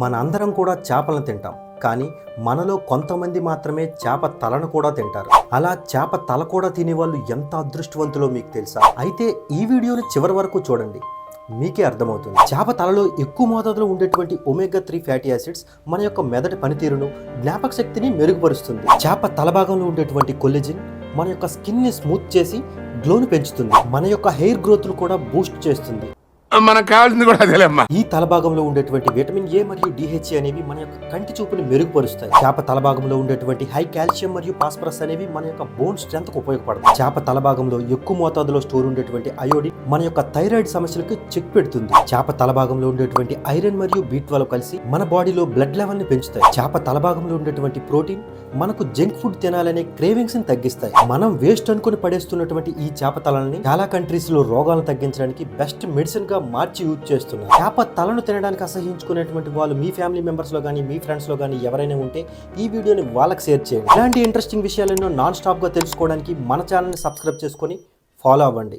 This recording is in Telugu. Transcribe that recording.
మన అందరం కూడా చేపలను తింటాం. కానీ మనలో కొంతమంది మాత్రమే చేప తలను కూడా తింటారు. అలా చేప తల కూడా తినేవాళ్ళు ఎంత అదృష్టవంతులో మీకు తెలుసా? అయితే ఈ వీడియోని చివరి వరకు చూడండి. మీకే అర్థమవుతుంది. చేప తలలో ఎక్కువ మోతాదులో ఉండేటువంటి ఒమేగా త్రీ ఫ్యాటీ యాసిడ్స్ మన యొక్క మెదటి పనితీరును జ్ఞాపక శక్తిని మెరుగుపరుస్తుంది. చేప తల భాగంలో ఉండేటువంటి కొల్లెజిన్ మన యొక్క స్కిన్ని స్మూత్ చేసి గ్లోను పెంచుతుంది. మన యొక్క హెయిర్ గ్రోత్ను కూడా బూస్ట్ చేస్తుంది. మనకు కావాల్సింది కూడా అదేలేమ్మా ఈ తలభాగంలో ఉండేటువంటి విటమిన్ ఏ మరియు డిహెచ్ అనేవి మన యొక్క కంటి చూపుని మెరుగుపరుస్తాయి. చేప తలభాగంలో ఉండేటువంటి హై కాల్షియం మరియు ఫాస్ఫరస్ అనేవి మన యొక్క బోన్ స్ట్రెంత్కు ఉపయోగపడతాయి. చేప తలభాగంలో ఎక్కువ మోతాదులో స్టోర్ ఉండేటువంటి అయోడిన్ మన యొక్క థైరాయిడ్ సమస్యలకు చెక్ పెడుతుంది. చేప తలభాగంలో ఉండేటువంటి ఐరన్ మరియు బి ట్వెల్వ్ కలిసి మన బాడీలో బ్లడ్ లెవెల్ని పెంచుతాయి. చేప తలభాగంలో ఉండేటువంటి ప్రోటీన్ మనకు జంక్ ఫుడ్ తినాలనే క్రేవింగ్స్ని తగ్గిస్తాయి. మనం వేస్ట్ అనుకుని పడేస్తున్నటువంటి ఈ చేప తలని చాలా కంట్రీస్లో రోగాలను తగ్గించడానికి బెస్ట్ మెడిసిన్గా మార్చి యూజ్ చేస్తున్నారు. చేప తలను తినడానికి అసహించుకునేటువంటి వాళ్ళు మీ ఫ్యామిలీ మెంబర్స్లో కానీ మీ ఫ్రెండ్స్లో కానీ ఎవరైనా ఉంటే ఈ వీడియోని వాళ్ళకి షేర్ చేయండి. ఇలాంటి ఇంట్రెస్టింగ్ విషయాలను నాన్ స్టాప్గా తెలుసుకోవడానికి మన ఛానల్ని సబ్స్క్రైబ్ చేసుకొని ఫాలో అవ్వండి.